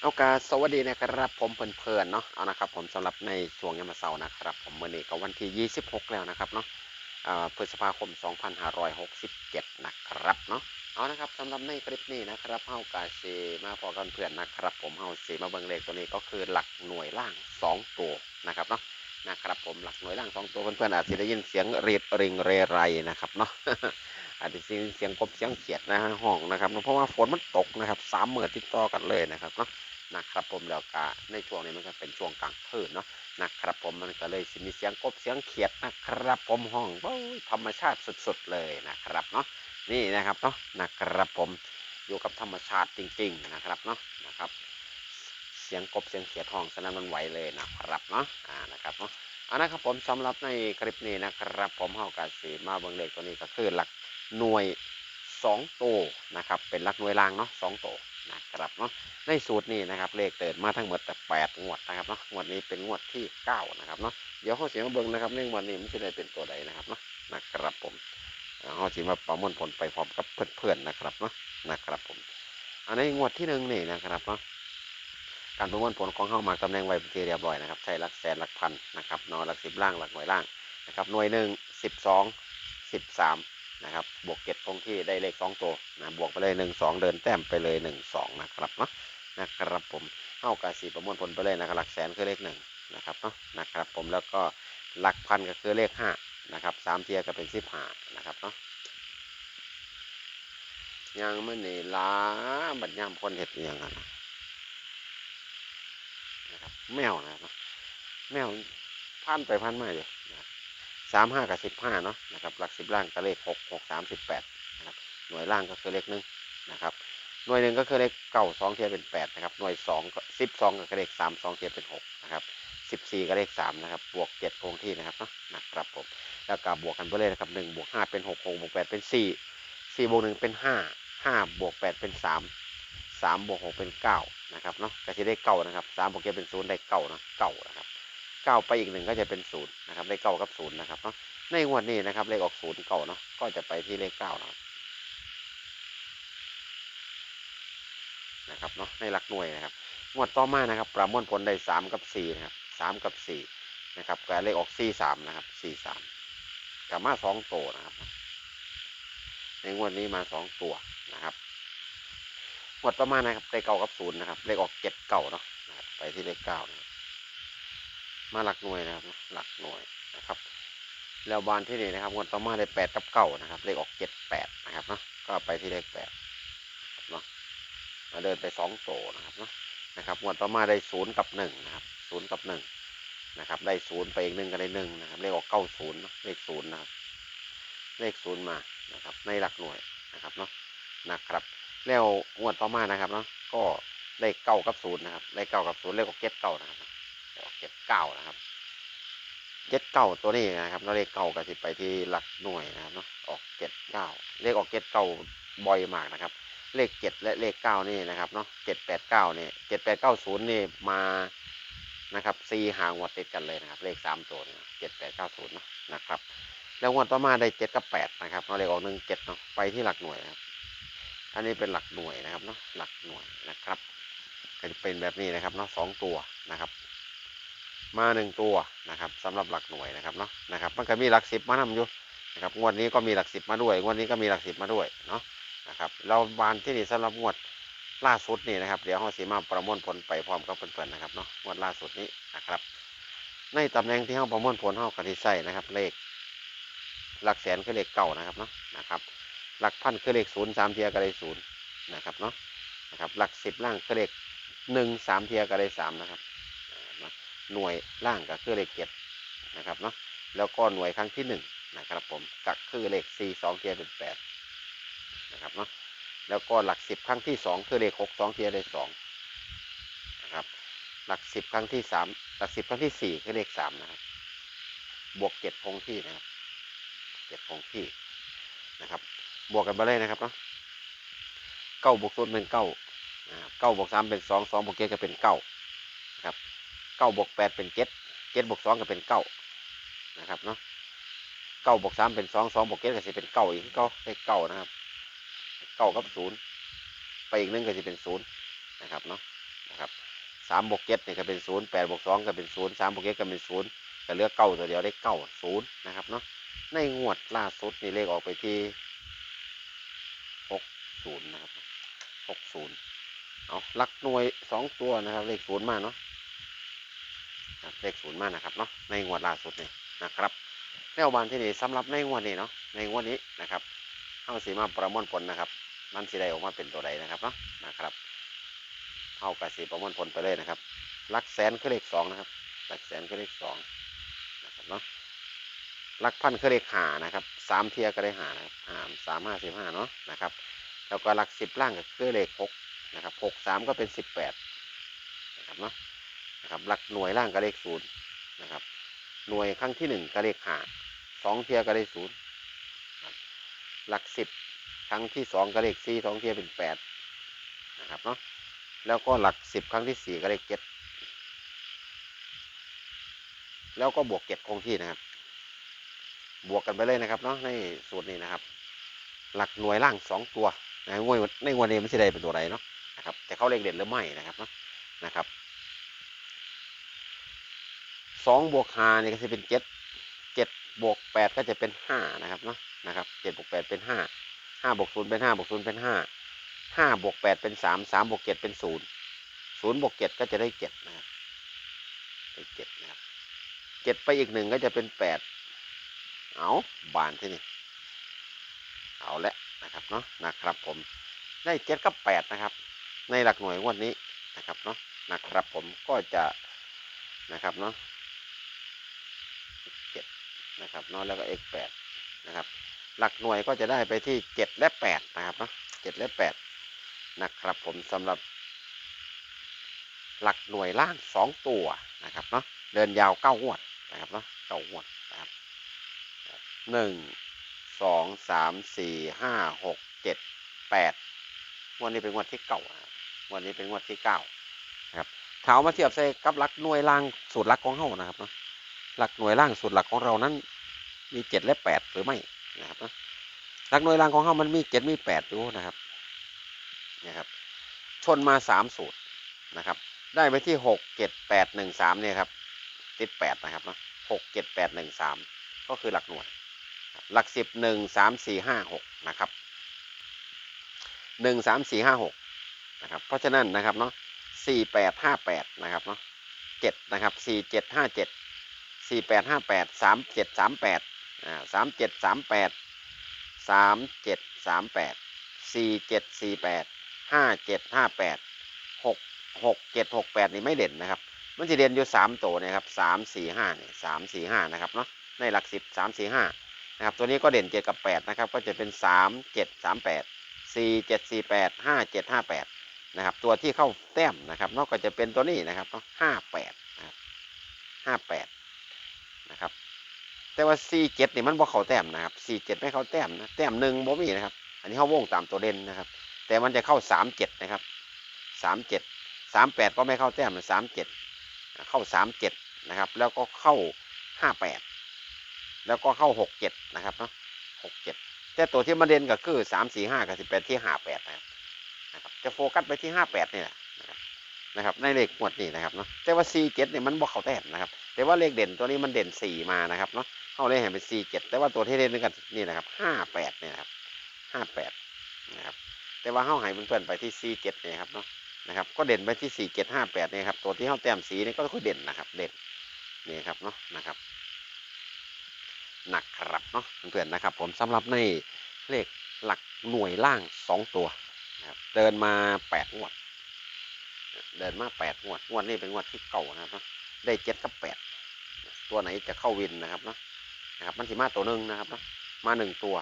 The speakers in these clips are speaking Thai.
เอากาสวัสดีนะครับผมเพลินๆเนาะเอานะครับผมสำหรับในช่วงยามเสาร์นะครับ ผมเมื่อนี้ก็วันที่ 26 แล้วนะครับเนาะอ่าพฤษภาคม 2567 นะครับเนาะเอานะครับสำหรับในคลิปนี้นะครับเฮากาเซมาพอกันเพื่อนนะครับ ผมเฮาสีมาเบิ่งเลขตัวนี้ก็คือหลักหน่วยล่าง 2 ตัวนะครับเนาะนะครับผมหลักหน่วยล่าง 2 ตัวเพื่อนๆอาจจะได้ยินเสียงเรีดริงเรไรนะครับเนาะ อาจจะเสียงเสียงกบเสียงเขียดนะฮะห้องนะครับเพราะว่าฝนมันตกนะครับสามเมื่อติดต่อกันเลยนะครับเนาะนะครับผมแล้วก็ในช่วงนี้มันก็เป็นช่วงกลางคืนเนาะนะครับผมมันก็เลยมีเสียงกบเสียงเขียดนะครับผมห้องโอ้ยธรรมชาติสุดๆเลยนะครับเนาะนี่นะครับเนาะนะครับผมอยู่กับธรรมชาติจริง ๆนะครับเนาะนะครับ เสียงกบเสียงเขียดห้องสนั่นหวันไหวเลยนะครับเนาะอ่านะครับเนาะ อานนะครับผมสำหรับในคลิปนี้นะครับ ผมเฮากาสีมาเบิ่งเลขตัวนี้ก็คือหลักหน่วย2ตัวนะครับเป็นหลักหน่วยล่างเนาะ2ตัวนะครับเนาะในสูตรนี้นะครับเลขเติดมาทั้งหมดแต่แปดงวดนะครับเนาะงวดนี้เป็นงวดที่เก้านะครับเนาะเดี๋ยวเขาเสียงมาเบิ้งนะครับในงวดนี้มันจะได้เป็นตัวใดนะครับเนาะนะครับผมเขาจะมาประมวลผลไปพร้อมกับเพื่อนๆนะครับเนาะนะครับผมอันในงวดที่หนึ่งนี่นะครับเนาะ การประมวลผลของเข้ามาตำแหน่งไว้เป็นที่เรียบร้อยนะครับใช้หลักแสนหลักพันนะครับนาะหลักสิบล่างหลักหน่วยล่างนะครับหน่วยหนึ่งสิบสองสิบสามนะครับบวกเก็ตคงที่ได้เลขสองตัวนะบวกไปเลยหนึ่งสองเดินแต้มไปเลยหนึ่งสองนะครับเนาะนะครับผมเอากาสีประมวลผลไปเลยนะครับหลักแสนคือเลขหนึ่งนะครับเนาะนะครับผมแล้วก็หลักพันก็คือเลขห้านะครับสามเทียก็เป็นสิบห้านะครับเนาะยังไม่เหนีล้าบัดย่ำคนเห็ดย่างนั้นนะครับ แมวนะครับแมวพันไปพันมาอยู่สามห้ากับสิบห้าเนาะนะครับหลักสิบล่างก็เลขหกหกสามสิบแปดนะครับหน่วยล่างก็คือเลขหนึ่งนะครับหน่วยหนึ่งก็คือเลขเก้าสองเทียบเป็นแปดนะครับหน่วยสองก็สิบสองก็เลขสามสองเทียบเป็นหกนะครับสิบสี่ก็เลขสามนะครับบวกเจ็ดคงที่นะครับเนาะนะครับผมแล้วก็บวกกันไปเลยนะครับหนึ่งบวกห้าเป็นหกหกบวกแปดเป็นสี่สี่บวกหนึ่งเป็นห้าห้าบวกแปดเป็นสาม สามบวกหกเป็นเก้านะครับเนาะก็จะได้เก้านะครับสามบวกเจ็ดเป็นศูนย์ได้เก้านะเก้านะครับเก้าไปอีกหนึ่งก็จะเป็นศูนย์นะครับได้เก้ากับศูนย์นะครับเนาะในงวดนี้นะครับเลขออกศูนย์เก้าเนาะก็จะไปที่เลขเก้านะครับนะครับเนาะในหลักหน่วยนะครับงวดต่อมานะครับประมวลผลได้สามกับสี่นะครับสามกับสี่นะครับก็เลขออกสี่สามนะครับสี่สามกับมาสองตัวนะครับในงวดนี้มาสองตัวนะครับ งวดต่อมาณนะครับได้เก้ากับศูนย์นะครับเลขออกเจ็ดเก้าเนาะไปที่เลขเก้านะมาหลักหน่วยนะครับ หลักหน่วยนะครับ แล้วบานที่นี่นะครับงวดต่อมาได้แปดกับเก้านะครับ เลขออกเจ็ดแปดนะครับเนาะก็ไปที่เลขแปดเนาะมาเดินไปสองโตนะครับเนาะนะครับงวดต่อมาได้ศูนย์กับหนึ่งนะครับศูนย์กับหนึ่งนะครับได้ศูนย์ไปอีกหนึ่งก็ได้หนึ่งนะครับ เลขออกเก้าศูนย์เลขศูนย์นะครับ เลขศูนย์มานะครับ ในหลักหน่วยนะครับเนาะนะครับ แล้วงวดต่อมานะครับเนาะก็เลขเก้ากับศูนย์นะครับเลขเก้ากับศูนย์เลขออกเจ็ดเก้านะครับเลขออกเจ็ดเก้านะครับเจ็ดเก้าตัวนี้นะครับแล้วเลขเก้าก็สิไปที่หลักหน่วยนะครับเนาะออกเจ็ดเก้าเลขออกเจ็ดเก้าบ่อยมากนะครับ เลขเจ็ดและเลขเก้านี่นะครับเนาะเจ็ดแปดเก้านี่เจ็ดแปดเก้าศูนย์นี่มานะครับสี่หางวดติดกันเลยนะครับ เลขสามตัวเนี่เจ็ดแปดเก้าศูนย์นะครับ แล้วงวดต่อมาได้เจ็ดกับแปดนะครับเนาเลขออกหนึ่งเจ็ดเนาะไปที่หลักหน่วยนะครับ อันนี้เป็นหลักหน่วยนะครับเนาะหลักหน่วยนะครับ ก็จะเป็นแบบนี้นะครับเนาะสองตัวนะครับ มาหนึ่งตัวนะครับสำหรับหลักหน่วยนะครับเนาะนะครับ มันก็มีหลักสิบมานำอยู่นะครับงวดนี้ก็มีหลักสิบมาด้วยงวดนี้ก็มีหลักสิบมาด้วยเนาะนะครับเราบานที่นี่สำหรับงวดล่าสุดนี่นะครับ เดี๋ยวเราสีมาประมวลผลไปพร้อมกับเพื่อนๆนะครับเนาะงวดล่าสุดนี้นะครับในตำแหน่งที่เราประมวลผลเรากติใส่นะครับ เลข หลักแสนคือเลขเก่านะครับเนาะนะครับ หลักพันคือเลขศูนย์สามเทียก็ได้ศูนย์นะครับเนาะนะครับหลักสิบล่างคือเลขหนึ่งสามเทียก็ได้สามนะครับหน่วยล่างก็คือเลขเจ็ดนะครับเนาะแล้วก็หน่วยครั้งที่หนึ่งนะครับผมก็คือเลขสี่สองเทียเป็นแปดนะครับเนาะแล้วก็หลักสิบครั้งที่สองคือเลขหกสองเทียได้สองนะครับหลักสิบครั้งที่สามหลักสิบครั้งที่สี่คือเลขสามนะครับบวกเจ็ดคงที่นะครับเจ็ดคงที่นะครับ บวกกันไปเลยนะครับเนาะเก้าบวกศูนย์เป็นเก้าเก้าบวกสามเป็นสองสองบวกเจ็ดก็เป็นเก้านะครับเก้าบวกแปดเป็นเจ็ดเจ็ดบวกสองก็เป็นเก้านะครับเนาะเก้าบวกสามเป็นสองสองบวกเจ็ดก็จะเป็นเก้าอีกเก้าเลขเก้านะครับเก้ากับศูนย์ไปอีกหนึ่งก็จะเป็นศูนย์นะครับเนาะนะครับสามบวกเจ็ดเนี่ยก็เป็นศูนย์แปดบวกสองก็เป็นศูนย์สามบวกเจ็ดก็เป็นศูนย์ก็เหลือเก้าตัวเดียวได้เก้าศูนย์นะครับเนาะในงวดล่าสุดนี่เลขออกไปที่ ศูนย์นะครับหกศูนย์เอาลักหน่วยสองตัวนะครับ เลขศูนย์มาเนาะเลขศูนย์มานะครับเนาะในงวดล่าสุดนี่นะครับแล้ววันที่นี่สำหรับในงวดนี้เนาะในงวดนี้นะครับเข้าสีมาประมวลผลนะครับ มันสีได้ออกมาเป็นตัวใดนะครับเนาะนะครับเอากระสีประมวลผลไปเลยนะครับลักแสนคือเลขสองนะครับลักแสนคือเลขสองนะครับเนาะลักพันคือเลขหานะครับสามเทียก็ได้หานะครับสามห้าสิบห้าเนาะนะครับ แล้วก็หลักสิบล่างก็คือเลขหกนะครับหกสามก็เป็นสิบแปดนะครับเนาะนะครับหลักหน่วยล่างก็เลขศูนย์นะครับหน่วยครั้งที่หนึ่งก็เลขหาสองเทียก็ได้ศูนย์หลักสิบครั้งที่สองก็เลขสี่สองเทียเป็นแปดนะครับเนาะแล้วก็หลักสิบครั้งที่สี่ก็เลขเจ็ดแล้วก็บวกเจ็ดคงที่นะครับ บวกกันไปเลยนะครับเนาะในสูตรนี้นะครับ หลักหน่วยล่างสองตัว ในงวดในงวดนี้มันจะได้เป็นตัวใดเนาะนะครับแต่เขาเลขเด่นหรือไม่นะครับเนาะนะครับสองบวกห้านี่ก็จะเป็นเจ็ดเจ็ดบวกแปดก็จะเป็นห้านะครับเนาะนะครับเจ็ดบวกแปดเป็นห้าห้าบวกศูนย์เป็นห้าบวกศูนย์เป็นห้าห้าบวกแปดเป็นสามสามบวกเจ็ดเป็นศูนย์ศูนย์บวกเจ็ดก็จะได้เจ็ดนะครับเป็นเจ็ดนะครับเจ็ดไปอีกหนึ่งก็จะเป็นแปดเอาบานที่นี่เอาละ นะครับเนาะนะครับผมได้เจ็ดกับแปดนะครับ ในหลักหน่วยงวดนี้นะครับเนาะนะครับผมก็จะนะครับเนาะเจ็ดนะครับเนาะแล้วก็ x แปดนะครับ หลักหน่วยก็จะได้ไปที่เจ็ดและแปดนะครับเนาะเจ็ดและแปดนะครับผมสำหรับ หลักหน่วยล่างสองตัวนะครับเนาะเดินยาวเก้างวดนะครับเนาะเก้างวดนะครับหนึ่ง สองสามสี่ห้าหกเจ็ดแปดวดนี้เป็นงวดที่เก้านะครับงวดนี้เป็นงวดที่เก้านะครับถามาเทียบใส่กับหลักหน่วยล่างสูตรหลักของเรานะครับเนาะหลักหน่วยล่างสูตรหลักของเรานั้นมีเจ็ดและแปดหรือไม่นะครับนะหลักหน่วยล่างของเรามันมีเจ็ดมีแปดอยู่นะครับนะครับ ชนมาสามสูตรนะครับ ได้ไปที่หกเจ็ดแปดหนึ่งสามเนี่ยครับติดแปดนะครับเนาะหกเจ็ดแปดหนึ่งสามก็คือหลักหน่วย หลักสิบหนึ่งสามสี่ห้าหกนะครับหนึ่งสามสี่ห้าหกนะครับ เพราะฉะนั้นนะครับเนาะสี่แปดห้าแปดนะครับเนาะเจ็ดนะครับสี่เจ็ดห้าเจ็ดสี่แปดห้าแปดสามเจ็ดสามแปดอ่าสามเจ็ดสามแปดสามเจ็ดสามแปดสี่เจ็ดสี่แปดห้าเจ็ดห้าแปดหกหกเจ็ดหกแปดนี่ไม่เด่นนะครับ มันจะเด่นอยู่สามตัวนะครับสามสี่ห้าเนี่ยสามสี่ห้านะครับเนาะในหลักสิบสามสี่ห้า นะครับตัวนี้ก็เด่นเจ็ดกับแปดนะครับ ก็จะเป็นสามเจ็ดสามแปดสี่เจ็ดสี่แปดห้าเจ็ดห้าแปดนะครับ ตัวที่เข้าแต้มนะครับนอกก็จะเป็นตัวนี้นะครับห้าแปดนะครับห้าแปดนะครับ แต่ว่าสี่เจ็ดนี่มันบ่เข้าแต้มนะครับสี่เจ็ดไม่เข้าแต้มนะแต้มหนึ่งบ่มีนะครับ อันนี้เข้าวงตามตัวเด่นนะครับ แต่มันจะเข้าสามเจ็ดนะครับสามเจ็ดสามแปดก็ไม่เข้าแต้มสามเจ็ดเข้าสามเจ็ดนะครับ แล้วก็เข้าห้า แล้วก็เข้าหกเจ็ดนะครับเนาะหกเจ็ดแต่ตัวที่มาเด่นก็คือสามสี่ห้ากับสิบแปดที่ห้าแปดนะครับนะครับ จะโฟกัสไปที่ห้าแปดนี่แหละนะครับในเลขหมวดนี้นะครับเนาะแต่ว่าสี่เจ็ดเนี่ยมันบอกเขาแต้มนะครับ แต่ว่าเลขเด่นตัวนี้มันเด่นสี่มานะครับเนาะเข้าเลขเห็นเป็นสี่เจ็ดแต่ว่าตัวที่เด่นนี่กันนี่นะครับห้าแปดเนี่ยครับห้าแปดนะครับแต่ว่าเข้าหายเพื่อนๆไปที่สี่เจ็ดเนี่ยครับเนาะนะครับก็เด่นไปที่สี่เจ็ดห้าแปดเนี่ยครับตัวที่เข้าแต้มสีนี่ก็คือเด่นนะครับเด่นนี่ครับเนาะนะครับ นะครับเนาะเพื่อนๆนะครับ ผมสำหรับในเลขหลักหน่วยล่างสองตัวนะครับเดินมาแปดงวด เดินมาแปดงวดงวดนี้เป็นงวดที่เก่านะครับเนาะได้เจ็ดกับแปดตัวไหนจะเข้าวินนะครับเนาะนะครับมันสิมาตัวหนึ่งนะครับเนาะมาหนึ่งตัว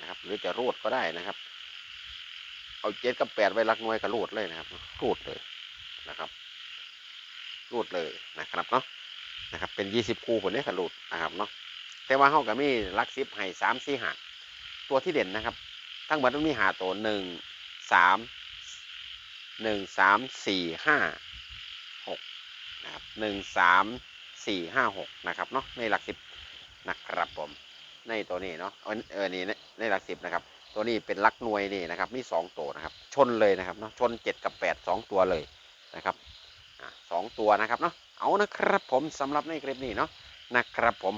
นะครับ หรือจะรูดก็ได้นะครับ เอาเจ็ดกับแปดไว้หลักหน่วยก็รูดเลยนะครับรูดเลยนะครับรูดเลยนะครับเนาะนะครับ เป็นยี่สิบคู่ผลนี้ก็รูดนะครับเนาะ แต่ว่าเขาก็มีลักสิบให้สามสี่หาตัวที่เด่นนะครับ ทั้งหมดมันมีหาตัวหนึ่งสามหนึ่งสามสี่ห้าหกนะครับหนึ่งสามสี่ห้าหกนะครับเนาะในหลักสิบนะครับผมในตัวนี้เนาะเออเออนี่ในหลักสิบนะครับ ตัวนี้เป็นลักหน่วยนี่นะครับมีสองตัวนะครับ ชนเลยนะครับเนาะชนเจ็ดกับแปดสองตัวเลยนะครับสองตัวนะครับเนาะเอานะครับผมสำหรับในคลิปนี้เนาะนะครับผม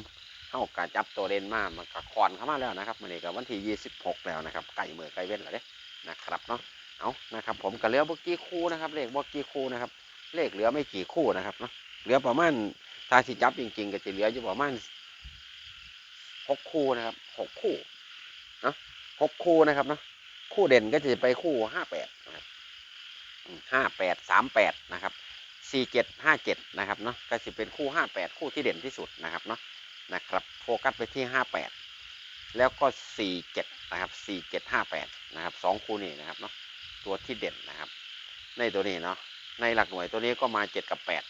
เข้ากะจับตัวเด่นมามันกะคอนเข้ามาแล้วนะครับมันนี้ก็วันที่ 26 แล้วนะครับไก่เมื่อไก่เว้นแล้วเด้นะครับเนาะเอานะครับผมก็เหลือบ่กี่คู่นะครับ เลขบ่กี่คู่นะครับ เลขเหลือไม่กี่คู่นะครับเนาะเหลือประมาณถ้าสิจับจริง ๆ ก็จะเหลืออยู่ประมาณหกคู่นะครับหกคู่เนาะหกคู่นะครับเนาะคู่เด่นก็จะไปคู่ห้าแปดนะครับห้าแปดสามแปดนะครับสี่เจ็ดห้าเจ็ดนะครับเนาะก็จะเป็นคู่ห้าแปดคู่ที่เด่นที่สุดนะครับเนาะ นะครับโฟกัสไปที่ห้าแปดแล้วก็สี่เจ็ดนะครับสี่เจ็ดห้าแปดนะครับสองคู่นี้นะครับเนาะตัวที่เด่นนะครับ ในตัวนี้เนาะในหลักหน่วยตัวนี้ก็มาเจ็ดกับแปด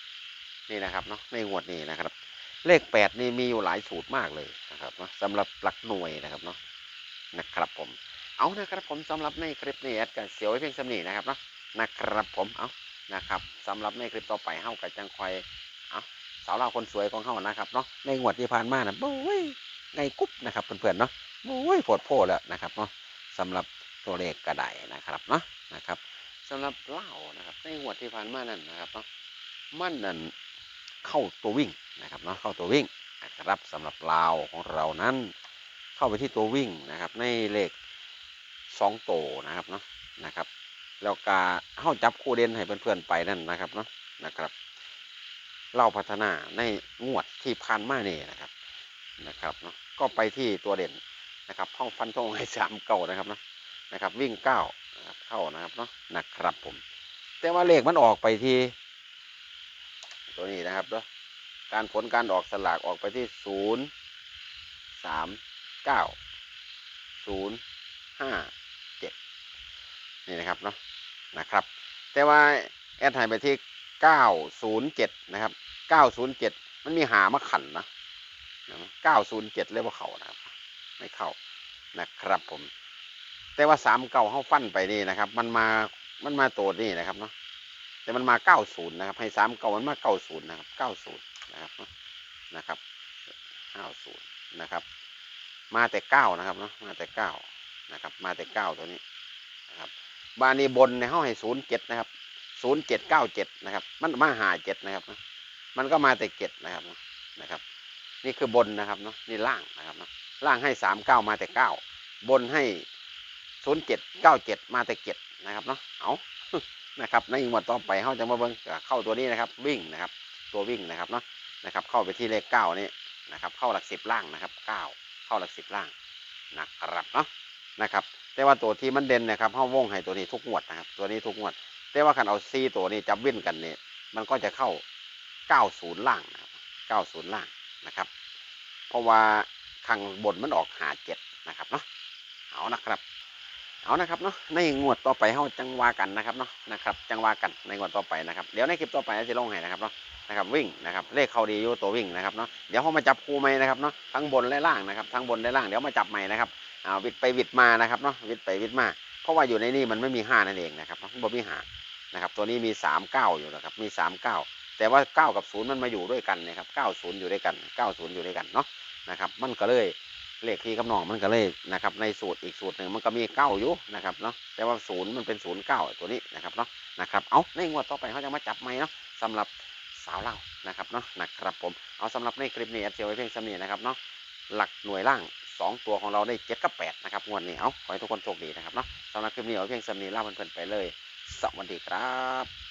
นี่นะครับเนาะในงวดนี้นะครับ เลขแปดนี่มีอยู่หลายสูตรมากเลยนะครับเนาะสำหรับหลักหน่วยนะครับเนาะนะครับผมเอานะครับผมสำหรับในคลิปนี้แอดกันเสียวไว้เพียงสำนีนะครับเนาะนะครับผมเอานะครับสำหรับในคลิปต่อไปเฮากับจังคอย สาวเราคนสวยของเฮานะครับเนาะในงวดที่ผ่านมานะโอ้ยไงกุ๊บนะครับเพื่อนๆเนาะโอ้ยโผดโพแล้วนะครับเนาะสำหรับตัวเลขกระไดนะครับเนาะนะครับสำหรับเล่านะครับในงวดที่ผ่านมานั่นนะครับเนาะมันนั่นเข้าตัววิ่งนะครับเนาะเข้าตัววิ่งนะครับสำหรับลาวของเรานั้น เข้าไปที่ตัววิ่งนะครับ ในเลขสองโตวนะครับเนาะนะครับ แล้วก็เข้าจับคู่เด่นให้เพื่อนๆไปนั่นนะครับเนาะนะครับ เล่าพัฒนาในงวดที่ผ่านมาเนี่ยนะครับนะครับเนาะก็ไปที่ตัวเด่นนะครับห้องฟันธงให้สามเก่านะครับเนาะนะครับ วิ่งเก้าเข้านะครับเนาะนะครับผม แต่ว่าเลขมันออกไปที่ ตัวนี้นะครับเนาะการผลการออกสลากออกไปที่ศูนย์สามเก้าศูนย์ห้าเจ็ดนี่นะครับเนาะนะครับ แต่ว่าแอดไทยไปที่เก้าศูนย์เจ็ดนะครับ เก้าศูนย์เจ็ดมันมีหามาขันนะเก้าศูนย์เจ็ดเรียกว่าเขานะครับ ไม่เข้านะครับผม แต่ว่าสามเก่าเข้าฟันไปนี่นะครับ มันมามันมาตัวนี่นะครับเนาะแต่มันมาเก้าศูนย์นะครับ ให้สามเก่ามันมาเก้าศูนย์นะครับเก้าศูนย์นะครับเนะนะครับเก้าศูนย์นะครับ มาแต่เก้านะครับเนาะมาแต่เก้านะครับ มาแต่เก้าตัวนี้นะครับบานีบนในห้องให้ศูนย์เจ็ดนะครับศูนย์เจ็ดเก้าเจ็ดนะครับ มันมาหาเจ็ดนะครับนะ มันก็มาแต่เจ็ดนะครับนะครับ นี่คือบนนะครับเนาะนี่ล่างนะครับเนาะล่างให้สามเก้ามาแต่เก้าบนให้ศูนย์เจ็ดเก้าเจ็ดมาแต่เจ็ดนะครับเนาะเอานะครับในงวดต่อไปเขาจะมาเบิ่งเข้าตัวนี้นะครับ วิ่งนะครับ ตัววิ่งนะครับเนาะนะครับ เข้าไปที่เลขเก้านี่นะครับ เข้าหลักสิบล่างนะครับเก้าเข้าหลักสิบล่างนะครับเนาะนะครับแต่ว่าตัวที่มันเด่นนะครับเข้าวงให้ตัวนี้ทุกงวดนะครับ ตัวนี้ทุกงวด แต่ว่าคันเอาซีตัวนี้จับวิ่นกันเนี่ยมันก็จะเข้า เก้าศูนย์ล่างนะครับเก้าศูนย์ล่างนะครับ เพราะว่าข้างบนมันออกหาเจ็ดนะครับเนาะเอานะครับ เอานะครับเนาะในงวดต่อไปเฮาจังวากันนะครับเนาะนะครับจังวากันในงวดต่อไปนะครับเดี๋ยวในคลิปต่อไปจะลงให้นะครับเนาะนะครับวิ่งนะครับเลขเขาดีอยู่ตัววิ่งนะครับเนาะเดี๋ยวเขามาจับคู่ใหม่นะครับเนาะทั้งบนและล่างนะครับทั้งบนและล่างเดี๋ยวมาจับใหม่นะครับอ่าวิดไปวิดมานะครับเนาะวิดไปวิดมาเพราะว่าอยู่ในนี่มันไม่มีห้านั่นเองนะครับเนาะบ่มีห้านะครับตัวนี้มีสามเก้าอยู่นะครับมีสามเก้า แต่ว่าเก้ากับศูนย์มันมาอยู่ด้วยกันนะครับเก้าศูนย์อยู่ด้วยกันเก้าศูนย์อยู่ด้วยกันเนาะนะครับ มันก็เลยเลขที่กำนองมันก็เลยนะครับในสูตรอีกสูตรหนึ่งมันก็มีเก้าอยู่นะครับเนาะแต่ว่าศูนย์มันเป็นศูนย์เก้าตัวนี้นะครับเนาะนะครับเอาในงวดต่อไปเขาจะมาจับไหมเนาะสำหรับสาวเล่านะครับเนาะนะครับผมเอาสำหรับในคลิปนี้แอดเซียวไว้เพียงสำนีนะครับเนาะหลักหน่วยล่างสองตัวของเราได้เจ็ดกับแปดนะครับงวดนี้เอาขอให้ทุกคนโชคดีนะครับเนาะสำหรับคลิปนี้เอาไวเพียงสำนีเล่าเพื่อนๆไปเลย สวัสดีครับ